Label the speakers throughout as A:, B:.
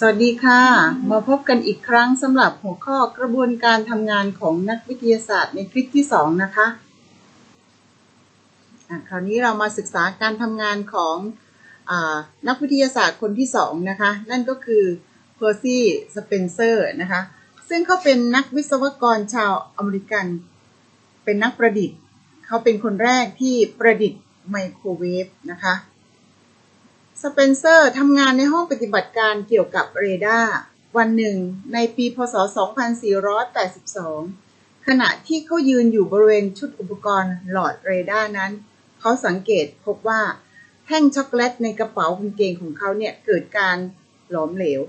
A: สวัสดีค่ะ มาพบกันอีกครั้งสำหรับหัวข้อกระบวนการทำงานของนักวิทยาศาสตร์ในคลิปที่ 2 นะคะอะคราวนี้เรามาศึกษาการทำงานของอนักวิทยาศาสตร์คนที่ 2 นะคะ นั่นก็คือเพอร์ซี่สเปนเซอร์นะคะ ซึ่งเขาเป็นนักวิศวกรชาวอเมริกัน เป็นนักประดิษฐ์ เขาเป็นคนแรกที่ประดิษฐ์ไมโครเวฟนะคะ สเปนเซอร์ทำงานในห้องปฏิบัติการเกี่ยวกับเรดาร์วันหนึ่งในปีพศ 2482 ขณะที่เขายืนอยู่บริเวณชุดอุปกรณ์หลอดเรดาร์นั้น เขาสังเกตพบว่าแท่งช็อกโกแลตในกระเป๋ากางเกงของเขาเนี่ยเกิดการหลอมเหลว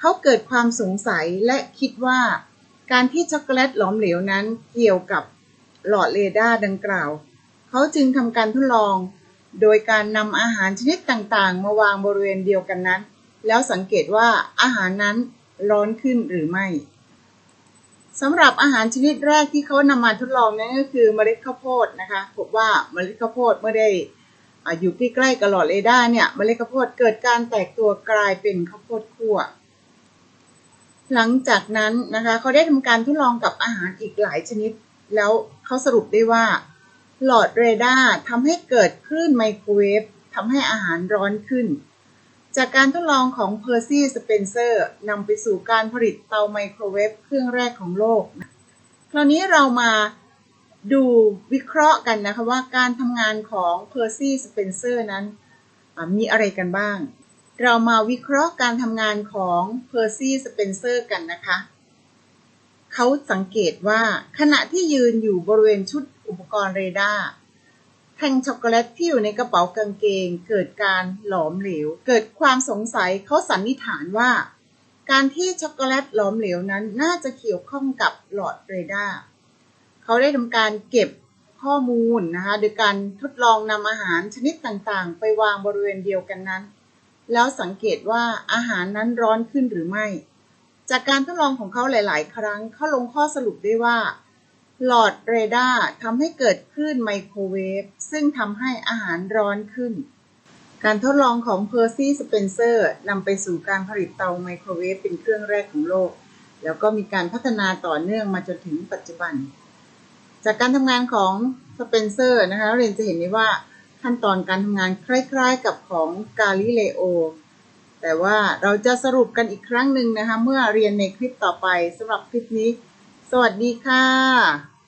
A: เขาเกิดความสงสัยและคิดว่า การที่ช็อกโกแลตหลอมเหลวนั้นเกี่ยวกับหลอดเรดาร์ดังกล่าว เขาจึงทำการทดลอง โดยการนำอาหารชนิดต่างๆ มาวางบริเวณเดียวกันนั้น แล้วสังเกตว่าอาหารนั้นร้อนขึ้นหรือไม่สำหรับอาหารชนิดแรกที่เขานำมาทดลองนั้นก็คือเมล็ดข้าวโพดนะคะพบว่าเมล็ดข้าวโพดเมื่อได้อาอยู่ใกล้ๆกับหลอดเรดาร์เนี่ยเมล็ดข้าวโพดเกิดการแตกตัวกลายเป็นข้าวโพดคั่ว หลังจากนั้นนะคะเขาได้ทำการทดลองกับอาหารอีกหลายชนิด แล้วเขาสรุปได้ว่า หลอดเรดาร์ทำให้เกิดคลื่นไมโครเวฟทำให้อาหารร้อนขึ้น จากการทดลองของเพอร์ซี่สเปนเซอร์นำไปสู่การผลิตเตาไมโครเวฟเครื่องแรกของโลก คราวนี้เรามาดูวิเคราะห์กันนะคะว่าการทำงานของเพอร์ซี่สเปนเซอร์นั้นมีอะไรกันบ้าง เรามาวิเคราะห์การทำงานของเพอร์ซี่สเปนเซอร์กันนะคะ เขาสังเกตว่าขณะที่ยืนอยู่บริเวณชุดอุปกรณ์เรดาร์แท่งช็อกโกแลตที่อยู่ในกระเป๋ากางเกง เกิดการหลอมเหลว เกิดความสงสัยเขาสันนิษฐานว่า การที่ช็อกโกแลตหลอมเหลวนั้นน่าจะเกี่ยวข้องกับหลอดเรดาร์เขาได้ทำการเก็บข้อมูลนะคะโดยการทดลองนำอาหารชนิดต่างๆ ไปวางบริเวณเดียวกันนั้น แล้วสังเกตว่าอาหารนั้นร้อนขึ้นหรือไม่ จากการทดลองของเขาหลาย ๆ ครั้งเขาลงข้อสรุปได้ว่า หลอดเรดาร์ทำให้เกิดคลื่นไมโครเวฟซึ่งทำให้อาหารร้อนขึ้น การทดลองของเพอร์ซี่สเปนเซอร์นำไปสู่การผลิตเตาไมโครเวฟเป็นเครื่องแรกของโลก แล้วก็มีการพัฒนาต่อเนื่องมาจนถึงปัจจุบัน จากการทำงานของสเปนเซอร์นะคะเราเรียนจะเห็นได้ว่าขั้นตอนการทำงานคล้าย ๆ กับของกาลิเลโอ แต่ว่าเราจะสรุปกันอีกครั้งหนึ่งนะคะ เมื่อเรียนในคลิปต่อไปสำหรับคลิปนี้ สวัสดีค่ะ